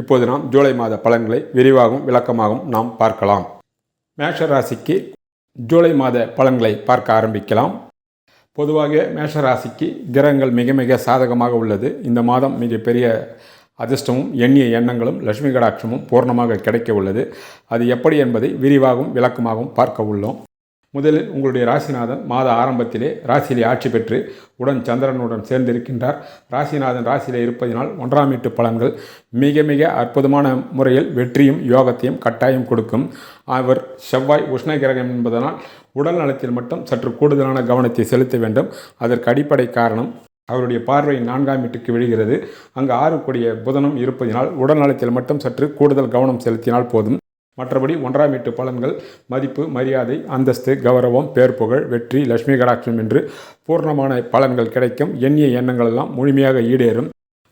இப்போது நாம் ஜூலை மாத பலன்களை விரிவாகவும் விளக்கமாகவும் நாம் பார்க்கலாம். மேஷராசிக்கு ஜூலை மாத பலன்களை பார்க்க ஆரம்பிக்கலாம். பொதுவாக மேஷ ராசிக்கு கிரகங்கள் மிக மிக சாதகமாக உள்ளது. இந்த மாதம் மிகப்பெரிய அதிர்ஷ்டமும் எண்ணிய எண்ணங்களும் லட்சுமி கடாட்சமும் பூர்ணமாக கிடைக்க உள்ளது. அது எப்படி என்பதை விரிவாகவும் விளக்கமாகவும் பார்க்க உள்ளோம். முதலில் உங்களுடைய ராசிநாதன் மாத ஆரம்பத்திலே ராசியிலே ஆட்சி பெற்று உடன் சந்திரனுடன் சேர்ந்திருக்கின்றார். ராசிநாதன் ராசியிலே இருப்பதினால் ஒன்றாம் வீட்டு பலன்கள் மிக மிக அற்புதமான முறையில் வெற்றியும் யோகத்தையும் கட்டாயம் கொடுக்கும். அவர் செவ்வாய் உஷ்ண கிரகம் என்பதனால் உடல் நலத்தில் மட்டும் சற்று கூடுதலான கவனத்தை செலுத்த வேண்டும். அதற்கு அடிப்படை காரணம் அவருடைய பார்வை நான்காம் வீட்டுக்கு விழுகிறது. அங்கு ஆறு கூடிய புதனும் இருப்பதினால் உடல் நலத்தில் மட்டும் சற்று கூடுதல் கவனம் செலுத்தினால் போதும். மற்றபடி ஒன்றாம் வீட்டு பலன்கள் மதிப்பு மரியாதை அந்தஸ்து கௌரவம் பேர் புகழ் வெற்றி லட்சுமி கடாட்சம் என்று பூர்ணமான பலன்கள் கிடைக்கும். எண்ணிய எண்ணங்கள் எல்லாம் முழுமையாக ஈடேறும்.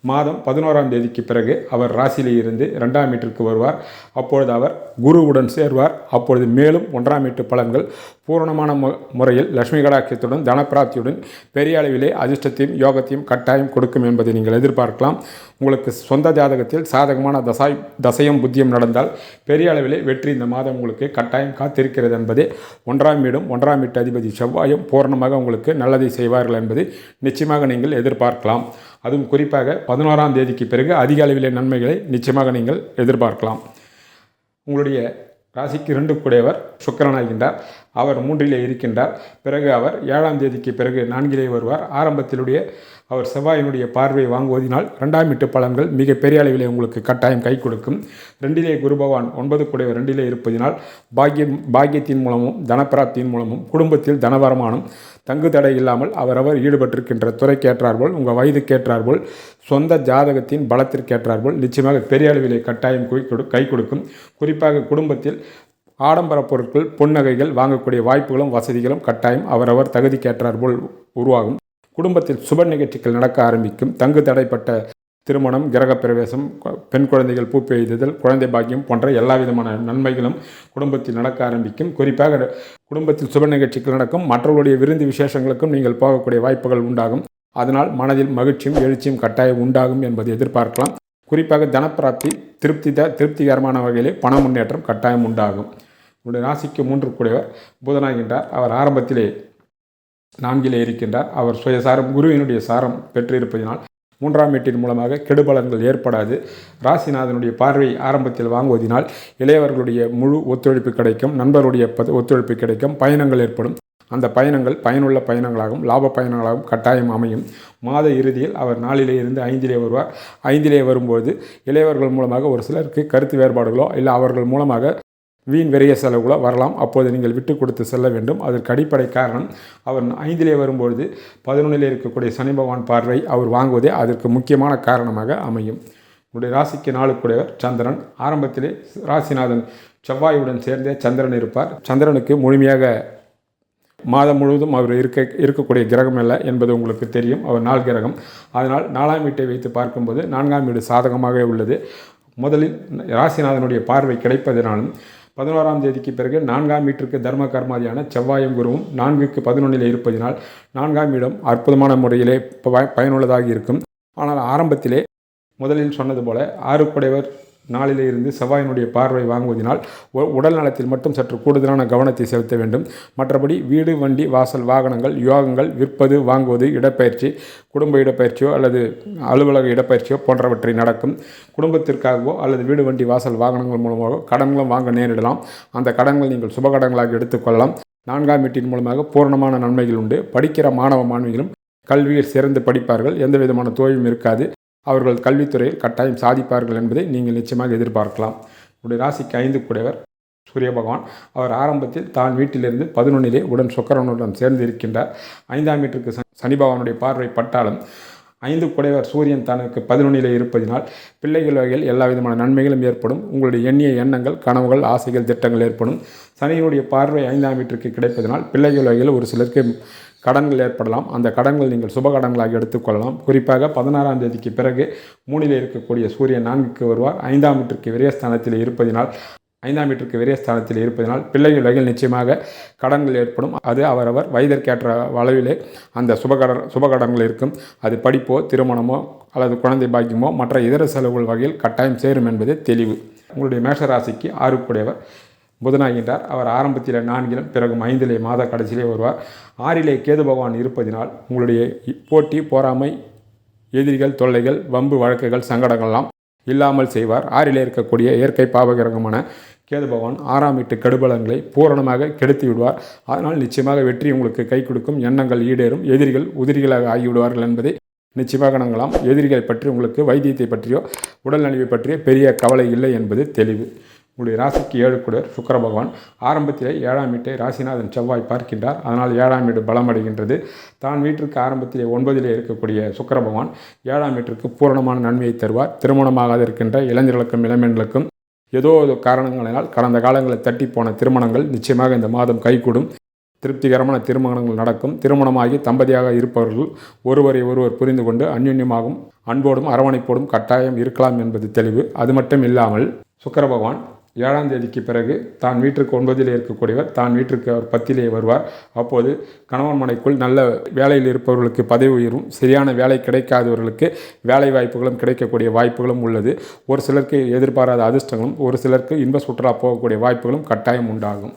மாதம் பதினோராம் தேதிக்கு பிறகு அவர் ராசியிலே இருந்து ரெண்டாம் வீட்டிற்கு வருவார். அப்பொழுது அவர் குருவுடன் சேர்வார். அப்பொழுது மேலும் ஒன்றாம் வீட்டு பலன்கள் பூரணமான மு முறையில் லட்சுமி கடாட்சியத்துடன் தனப்பிராப்தியுடன் பெரிய அளவிலே அதிர்ஷ்டத்தையும் யோகத்தையும் கட்டாயம் கொடுக்கும் என்பதை நீங்கள் எதிர்பார்க்கலாம். உங்களுக்கு சொந்த ஜாதகத்தில் சாதகமான தசாய் தசையும் புத்தியும் நடந்தால் பெரிய அளவிலே வெற்றி இந்த மாதம் உங்களுக்கு கட்டாயம் காத்திருக்கிறது என்பதே. ஒன்றாம் வீடும் ஒன்றாம் வீட்டு அதிபதி செவ்வாயும் பூரணமாக உங்களுக்கு நல்லதை செய்வார்கள் என்பதை நிச்சயமாக நீங்கள் எதிர்பார்க்கலாம். அதுவும் குறிப்பாக பதினோராம் தேதிக்கு பிறகு அதிக அளவிலே நன்மைகளை நிச்சயமாக நீங்கள் எதிர்பார்க்கலாம். உங்களுடைய ராசிக்கு இரண்டு கூடியவர் சுக்கரனாகின்றார் அவர் மூன்றிலே இருக்கின்றார். பிறகு அவர் ஏழாம் தேதிக்கு பிறகு நான்கிலே வருவார். ஆரம்பத்திலுடைய அவர் செவ்வாயினுடைய பார்வை வாங்குவதினால் ரெண்டாம் வீட்டு பலன்கள் மிக பெரிய அளவிலே உங்களுக்கு கட்டாயம் கை கொடுக்கும். ரெண்டிலே குரு பகவான் ஒன்பது கூடியவர் ரெண்டிலே இருப்பதினால் பாக்கியம் பாக்கியத்தின் மூலமும் தனப்பிராப்தியின் மூலமும் குடும்பத்தில் தனவரமானம் தங்கு தடை இல்லாமல் அவரவர் ஈடுபட்டிருக்கின்ற துறைக்கேற்றார்போல் உங்கள் வயதுக்கேற்றார்போல் சொந்த ஜாதகத்தின் பலத்திற்கேற்றார்போல் நிச்சயமாக பெரிய அளவிலே கட்டாயம் கை கொடுக்கும். குறிப்பாக குடும்பத்தில் ஆடம்பர பொருட்கள் பொன்னகைகள் வாங்கக்கூடிய வாய்ப்புகளும் வசதிகளும் கட்டாயம் அவரவர் தகுதிக்கேற்றார் போல் உருவாகும். குடும்பத்தில் சுப நிகழ்ச்சிகள் நடக்க ஆரம்பிக்கும். தங்கு தடைப்பட்ட திருமணம் கிரகப்பிரவேசம் பெண் குழந்தைகள் பூப்பெய்துதல் குழந்தை பாக்கியம் போன்ற எல்லா விதமான நன்மைகளும் குடும்பத்தில் நடக்க ஆரம்பிக்கும். குறிப்பாக குடும்பத்தில் சுப நிகழ்ச்சிகள் நடக்கும். மற்றவர்களுடைய விருந்து விசேஷங்களுக்கும் நீங்கள் போகக்கூடிய வாய்ப்புகள் உண்டாகும். அதனால் மனதில் மகிழ்ச்சியும் எழுச்சியும் கட்டாயம் உண்டாகும் என்பதை எதிர்பார்க்கலாம். குறிப்பாக தனப்பிராப்தி திருப்தி த திருப்திகரமான வகையிலே பண முன்னேற்றம் கட்டாயம் உண்டாகும். உங்களுடைய ராசிக்கு மூன்று கூடியவர் புதனாகின்றார். அவர் ஆரம்பத்திலே நான்கிலே இருக்கின்றார். அவர் சுயசாரம் குருவினுடைய சாரம் பெற்றிருப்பதினால் மூன்றாம் வீட்டின் மூலமாக கெடுபலன்கள் ஏற்படாது. ராசிநாதனுடைய பார்வை ஆரம்பத்தில் வாங்குவதனால் இளையவர்களுடைய முழு ஒத்துழைப்பு கிடைக்கும் நண்பருடைய ஒத்துழைப்பு கிடைக்கும் பயணங்கள் ஏற்படும். அந்த பயணங்கள் பயனுள்ள பயணங்களாகவும் லாப பயணங்களாகவும் கட்டாயம் அமையும். மாத இறுதியில் அவர் நாளிலே இருந்து ஐந்திலே வருவார். ஐந்திலே வரும்போது இளையவர்கள் மூலமாக ஒரு சிலருக்கு கருத்து வேறுபாடுகளோ இல்லை அவர்கள் மூலமாக வீண் விரைய செலவுகளோ வரலாம். அப்போது நீங்கள் விட்டு கொடுத்து செல்ல வேண்டும். அதற்கு அடிப்படை காரணம் அவர் ஐந்திலே வரும்பொழுது பதினொன்றிலே இருக்கக்கூடிய சனி பகவான் பார்வை அவர் வாங்குவதே அதற்கு முக்கியமான காரணமாக அமையும். உங்களுடைய ராசிக்கு நாளுக்குடையவர் சந்திரன். ஆரம்பத்திலே ராசிநாதன் செவ்வாயுடன் சேர்ந்தே சந்திரன் இருப்பார். சந்திரனுக்கு முழுமையாக மாதம் முழுவதும் அவர் இருக்க இருக்கக்கூடிய கிரகம் அல்ல என்பது உங்களுக்கு தெரியும். அவர் நாள் கிரகம். அதனால் நாலாம் வீட்டை வைத்து பார்க்கும்போது நான்காம் வீடு சாதகமாகவே உள்ளது. முதலில் ராசிநாதனுடைய பார்வை கிடைப்பதனாலும் பதினோராம் தேதிக்கு பிறகு நான்காம் வீட்டிற்கு தர்ம கர்மாதியான செவ்வாயும் குருவும் நான்குக்கு பதினொன்றில் இருப்பதினால் நான்காம் இடம் அற்புதமான முறையிலே பயனுள்ளதாக இருக்கும். ஆனால் ஆரம்பத்திலே முதலில் சொன்னது போல ஆறுக்குடையவர் நாளிலே இருந்து செவ்வாயினுடைய பார்வை வாங்குவதனால் உடல் நலத்தில் மட்டும் சற்று கூடுதலான கவனத்தை செலுத்த வேண்டும். மற்றபடி வீடு வண்டி வாசல் வாகனங்கள் யோகங்கள் விற்பது வாங்குவது இடப்பயிற்சி குடும்ப இடப்பயிற்சியோ அல்லது அலுவலக இடப்பயிற்சியோ போன்றவற்றை நடக்கும். குடும்பத்திற்காகவோ அல்லது வீடு வண்டி வாசல் வாகனங்கள் மூலமாக கடன்களும் வாங்க நேரிடலாம். அந்த கடன்கள் நீங்கள் சுபகடங்களாக எடுத்துக்கொள்ளலாம் நான்காம் வீட்டின் மூலமாக பூர்ணமான நன்மைகள் உண்டு. படிக்கிற மாணவ மாணவிகளும் கல்வியில் சிறந்து படிப்பார்கள். எந்த விதமான தோய்வும் இருக்காது. அவர்கள் கல்வித்துறையில் கட்டாயம் சாதிப்பார்கள் என்பதை நீங்கள் நிச்சயமாக எதிர்பார்க்கலாம். உடைய ராசிக்கு ஐந்து கூடையவர் சூரிய பகவான். அவர் ஆரம்பத்தில் தான் வீட்டிலிருந்து பதினொன்னிலே உடன் சுக்கரனுடன் சேர்ந்து இருக்கின்றார். ஐந்தாம் வீட்டிற்கு சனி பகவானுடைய பார்வை பட்டாலும் ஐந்து குடைவர் சூரியன் தனக்கு பதினொன்றிலே இருப்பதினால் பிள்ளைகள் வகையில் எல்லா விதமான நன்மைகளும் ஏற்படும். உங்களுடைய எண்ணிய எண்ணங்கள் கனவுகள் ஆசைகள் திட்டங்கள் ஏற்படும். சனியினுடைய பார்வை ஐந்தாம் வீட்டிற்கு கிடைப்பதனால் பிள்ளைகள் வகையில் ஒரு சிலருக்கு கடன்கள் ஏற்படலாம். அந்த கடன்கள் நீங்கள் சுப கடன்களாக எடுத்துக்கொள்ளலாம் குறிப்பாக பதினாறாம் தேதிக்கு பிறகு மூணில் இருக்கக்கூடிய சூரியன் நான்குக்கு வருவார். ஐந்தாம் வீட்டிற்கு விரயஸ்தானத்தில் இருப்பதினால் ஐந்தாம் வீட்டிற்கு விரயஸ்தானத்தில் இருப்பதனால் பிள்ளைகள் வகையில் நிச்சயமாக கடன்கள் ஏற்படும். அது அவரவர் வயதிற்கேற்ற அளவிலே அந்த சுபகட சுபகடன்கள் இருக்கும். அது படிப்போ திருமணமோ அல்லது குழந்தை பாக்கியமோ மற்ற இதர செலவுகள் வகையில் கட்டாயம் சேரும் என்பது தெளிவு. உங்களுடைய மேஷராசிக்கு ஆறுக்குடையவர். புதனாகின்றார். அவர் ஆரம்பத்தில் நான்கிலும் பிறகும் ஐந்திலே மாத கடைசியிலே வருவார். ஆறிலே கேது பகவான் இருப்பதினால் உங்களுடைய போட்டி போராமை எதிரிகள் தொல்லைகள் வம்பு வழக்குகள் சங்கடங்கள்லாம் இல்லாமல் செய்வார். ஆறிலே இருக்கக்கூடிய இயற்கை பாவகிரகமான கேது பகவான் ஆறாம் வீட்டு கெடுபலங்களை பூரணமாக கெடுத்து விடுவார். அதனால் நிச்சயமாக வெற்றி உங்களுக்கு கை கொடுக்கும். எண்ணங்கள் ஈடேறும். எதிரிகள் உதிரிகளாக ஆகிவிடுவார்கள் என்பதை நிச்சயமாக நம்பலாம். எதிரிகளை பற்றி உங்களுக்கு வைத்தியத்தை பற்றியோ உடல் நலிவை பற்றியோ பெரிய கவலை இல்லை என்பது தெளிவு. உங்களுடைய ராசிக்கு ஏழு குடர் சுக்கர பகவான். ஆரம்பத்திலே ஏழாம் வீட்டை ராசிநாதன் செவ்வாய் பார்க்கின்றார். அதனால் ஏழாம் வீடு பலமடைகின்றது தான் வீட்டிற்கு ஆரம்பத்திலே ஒன்பதிலே இருக்கக்கூடிய சுக்கர பகவான் ஏழாம் வீட்டிற்கு பூரணமான நன்மையை தருவார். திருமணமாகாத இருக்கின்ற இளைஞர்களுக்கும் இளம்பெண்களுக்கும் ஏதோ ஒரு காரணங்களினால் கடந்த காலங்களில் தட்டி போன திருமணங்கள் நிச்சயமாக இந்த மாதம் கைகூடும். திருப்திகரமான திருமணங்கள் நடக்கும். திருமணமாகி தம்பதியாக இருப்பவர்கள் ஒருவரை ஒருவர் புரிந்து கொண்டு அந்யுன்யமாகவும் அன்போடும் அரவணைப்போடும் கட்டாயம் இருக்கலாம் என்பது தெளிவு. அது மட்டும் இல்லாமல் சுக்கர பகவான் ஏழாம் தேதிக்கு பிறகு தான் வீட்டிற்கு ஒன்பதிலே இருக்கக்கூடியவர் தான் வீட்டிற்கு அவர் பத்திலே வருவார். அப்போது கணவன் மனைக்குள் நல்ல வேலையில் இருப்பவர்களுக்கு பதவி உயரும் சரியான வேலை கிடைக்காதவர்களுக்கு வேலை வாய்ப்புகளும் கிடைக்கக்கூடிய வாய்ப்புகளும் உள்ளது. ஒரு சிலருக்கு எதிர்பாராத அதிர்ஷ்டங்களும் ஒரு சிலருக்கு இன்ப சுற்றுலா போகக்கூடிய வாய்ப்புகளும் கட்டாயம் உண்டாகும்.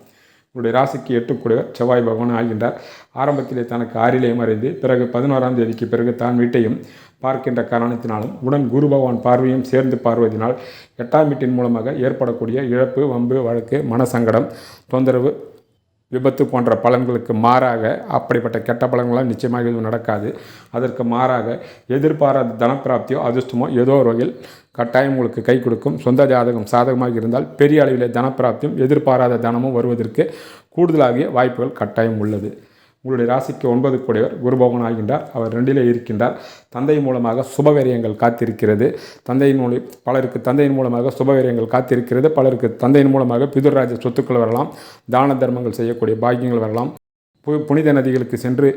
உங்களுடைய ராசிக்கு எட்டுக்கூடிய செவ்வாய் பகவான் ஆகின்றார். ஆரம்பத்திலே தனக்கு ஆறிலே மறைந்து பிறகு பதினோராம் தேதிக்கு பிறகு தான் வீட்டையும் பார்க்கின்ற காரணத்தினாலும் உடன் குரு பகவான் பார்வையும் சேர்ந்து பார்வதினால் எட்டாம் வீட்டின் மூலமாக ஏற்படக்கூடிய இழப்பு வம்பு வழக்கு மனசங்கடம் தொந்தரவு விபத்து போன்ற பலன்களுக்கு மாறாக அப்படிப்பட்ட கெட்ட பலன்களாம் நிச்சயமாக எதுவும் நடக்காது. அதற்கு மாறாக எதிர்பாராத தனப்பிராப்தியோ அதிர்ஷ்டமோ ஏதோ ஒரு வகையில் கட்டாயம் உங்களுக்கு கை கொடுக்கும். சொந்த ஜாதகம் சாதகமாக இருந்தால் பெரிய அளவிலே தனப்பிராப்தியும் எதிர்பாராத தனமும் வருவதற்கு கூடுதலாகிய வாய்ப்புகள் கட்டாயம் உள்ளது. உங்களுடைய ராசிக்கு ஒன்பது கூடியவர் குருபவன் ஆகின்றார். அவர் ரெண்டிலே இருக்கின்றார். தந்தை மூலமாக சுபவரியங்கள் காத்திருக்கிறது. தந்தையின் மூலம் பலருக்கு தந்தையின் மூலமாக சுபவரியங்கள் காத்திருக்கிறது. பலருக்கு தந்தையின் மூலமாக பிதுர்ராஜ சொத்துக்கள் வரலாம். தான தர்மங்கள் செய்யக்கூடிய பாக்கியங்கள் வரலாம். பு புனித நதிகளுக்கு சென்று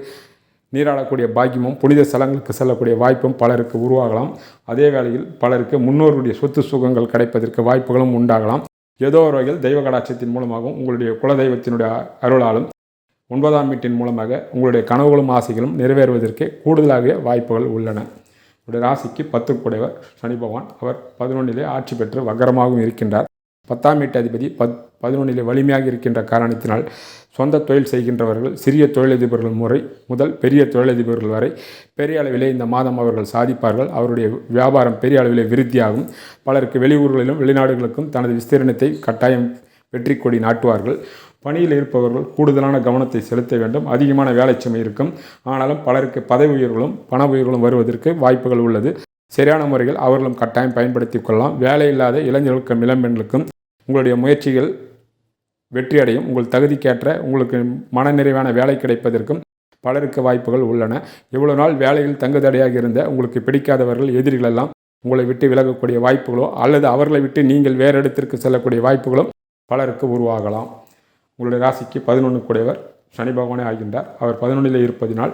நீராடக்கூடிய பாக்கியமும் புனித ஸ்தலங்களுக்கு செல்லக்கூடிய வாய்ப்பும் பலருக்கு உருவாகலாம். அதே வேளையில் பலருக்கு முன்னோர்களுடைய சொத்து சுகங்கள் கிடைப்பதற்கு வாய்ப்புகளும் உண்டாகலாம். ஏதோ ஒரு வகையில் தெய்வ கடாட்சத்தின் மூலமாகவும் உங்களுடைய குலதெய்வத்தினுடைய அருளாலும் ஒன்பதாம் வீட்டின் மூலமாக உங்களுடைய கனவுகளும் ஆசைகளும் நிறைவேறுவதற்கு கூடுதலாக வாய்ப்புகள் உள்ளன. உங்களுடைய ராசிக்கு பத்து குடைவர் சனி பகவான். அவர் பதினொன்றிலே ஆட்சி பெற்று வக்கரமாகவும் இருக்கின்றார். பத்தாம் வீட்டு அதிபதி பத் பதினொன்றிலே வலிமையாக இருக்கின்ற காரணத்தினால் சொந்த தொழில் செய்கின்றவர்கள் சிறிய தொழிலதிபர்கள் முறை முதல் பெரிய தொழிலதிபர்கள் வரை பெரிய அளவிலே இந்த மாதம் அவர்கள் சாதிப்பார்கள். அவருடைய வியாபாரம் பெரிய அளவிலே விருத்தியாகும். பலருக்கு வெளியூர்களிலும் வெளிநாடுகளுக்கும் தனது விஸ்தீரணத்தை கட்டாயம் வெற்றி கொடி நாட்டுவார்கள். பணியில் இருப்பவர்கள் கூடுதலான கவனத்தை செலுத்த வேண்டும். அதிகமான வேலை சுமை இருக்கும். ஆனாலும் பலருக்கு பதவி உயர்வுகளும் பண உயர்வுகளும் வருவதற்கு வாய்ப்புகள் உள்ளது. சரியான முறையில் அவர்களும் கட்டாயம் பயன்படுத்தி கொள்ளலாம். வேலை இல்லாத இளைஞர்களுக்கும் இளம்பெண்களுக்கும் உங்களுடைய முயற்சிகள் வெற்றியடையும். உங்கள் தகுதிக்கேற்ற உங்களுக்கு மனநிறைவான வேலை கிடைப்பதற்கும் பலருக்கு வாய்ப்புகள் உள்ளன. இவ்வளோ நாள் வேலையில் தங்குதடையாக இருந்த உங்களுக்கு பிடிக்காதவர்கள் எதிரிகளெல்லாம் உங்களை விட்டு விலகக்கூடிய வாய்ப்புகளோ அல்லது அவர்களை விட்டு நீங்கள் வேறு இடத்திற்கு செல்லக்கூடிய வாய்ப்புகளும் பலருக்கு உருவாகலாம். உங்களுடைய ராசிக்கு பதினொன்று கூடியவர் சனி பகவானே ஆகின்றார். அவர் பதினொன்றில் இருப்பதினால்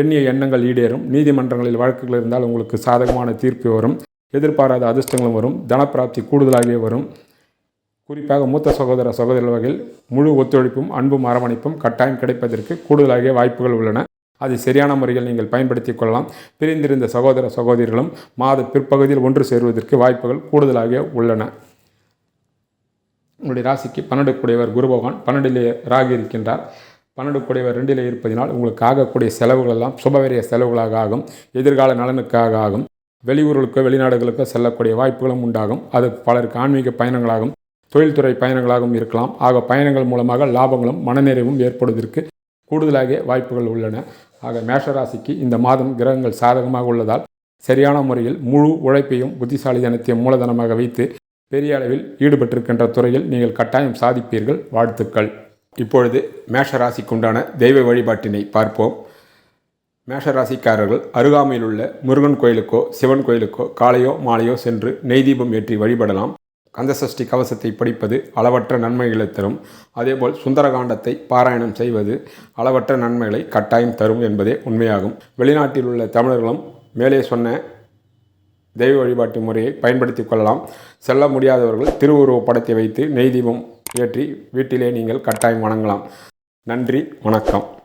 எண்ணிய எண்ணங்கள் ஈடேறும். நீதிமன்றங்களில் வழக்குகள் இருந்தால் உங்களுக்கு சாதகமான தீர்ப்பு வரும். எதிர்பாராத அதிர்ஷ்டங்களும் வரும். தனப்பிராப்தி கூடுதலாகவே வரும். குறிப்பாக மூத்த சகோதர சகோதரர் வகையில் முழு ஒத்துழைப்பும் அன்பும் அரவணைப்பும் கட்டாயம் கிடைப்பதற்கு கூடுதலாகிய வாய்ப்புகள் உள்ளன. அதை சரியான முறையில் நீங்கள் பயன்படுத்தி கொள்ளலாம். பிரிந்திருந்த சகோதர சகோதரிகளும் மாத பிற்பகுதியில் ஒன்று சேருவதற்கு வாய்ப்புகள் கூடுதலாக உள்ளன. உங்களுடைய ராசிக்கு பன்னெண்டு கூடியவர் குரு பகவான். பன்னெண்டிலே ராகி இருக்கின்றார். பன்னெண்டு கூடியவர் ரெண்டிலே இருப்பதினால் உங்களுக்கு ஆகக்கூடிய செலவுகள் எல்லாம் சுபவரிய செலவுகளாக ஆகும். எதிர்கால நலனுக்காக ஆகும். வெளியூர்களுக்கோ வெளிநாடுகளுக்கோ செல்லக்கூடிய வாய்ப்புகளும் உண்டாகும். அது பலருக்கு ஆன்மீக பயணங்களாகும். தொழில்துறை பயணங்களாகவும் இருக்கலாம். ஆக பயணங்கள் மூலமாக லாபங்களும் மனநிறைவும் ஏற்படுவதற்கு கூடுதலாக வாய்ப்புகள் உள்ளன. ஆக மேஷராசிக்கு இந்த மாதம் கிரகங்கள் சாதகமாக உள்ளதால் சரியான முறையில் முழு உழைப்பையும் புத்திசாலித்தனத்தையும் மூலதனமாக வைத்து பெரிய அளவில் ஈடுபட்டிருக்கின்ற துறையில் நீங்கள் கட்டாயம் சாதிப்பீர்கள். வாழ்த்துக்கள். இப்பொழுது மேஷராசிக்குண்டான தெய்வ வழிபாட்டினை பார்ப்போம். மேஷராசிக்காரர்கள் அருகாமையில் உள்ள முருகன் கோயிலுக்கோ சிவன் கோயிலுக்கோ காலையோ மாலையோ சென்று நெய் தீபம் ஏற்றி வழிபடலாம். கந்தசஷ்டி கவசத்தை படிப்பது அளவற்ற நன்மைகளை தரும். அதேபோல் சுந்தரகாண்டத்தை பாராயணம் செய்வது அளவற்ற நன்மைகளை கட்டாயம் தரும் என்பதே உண்மையாகும். வெளிநாட்டில் உள்ள தமிழர்களும் மேலே சொன்ன தெய்வ வழிபாட்டு முறையை பயன்படுத்தி கொள்ளலாம். செல்ல முடியாதவர்கள் திருவுருவப் படத்தை வைத்து நெய் தீபம் ஏற்றி வீட்டிலே நீங்கள் கட்டாயம் வணங்கலாம். நன்றி வணக்கம்.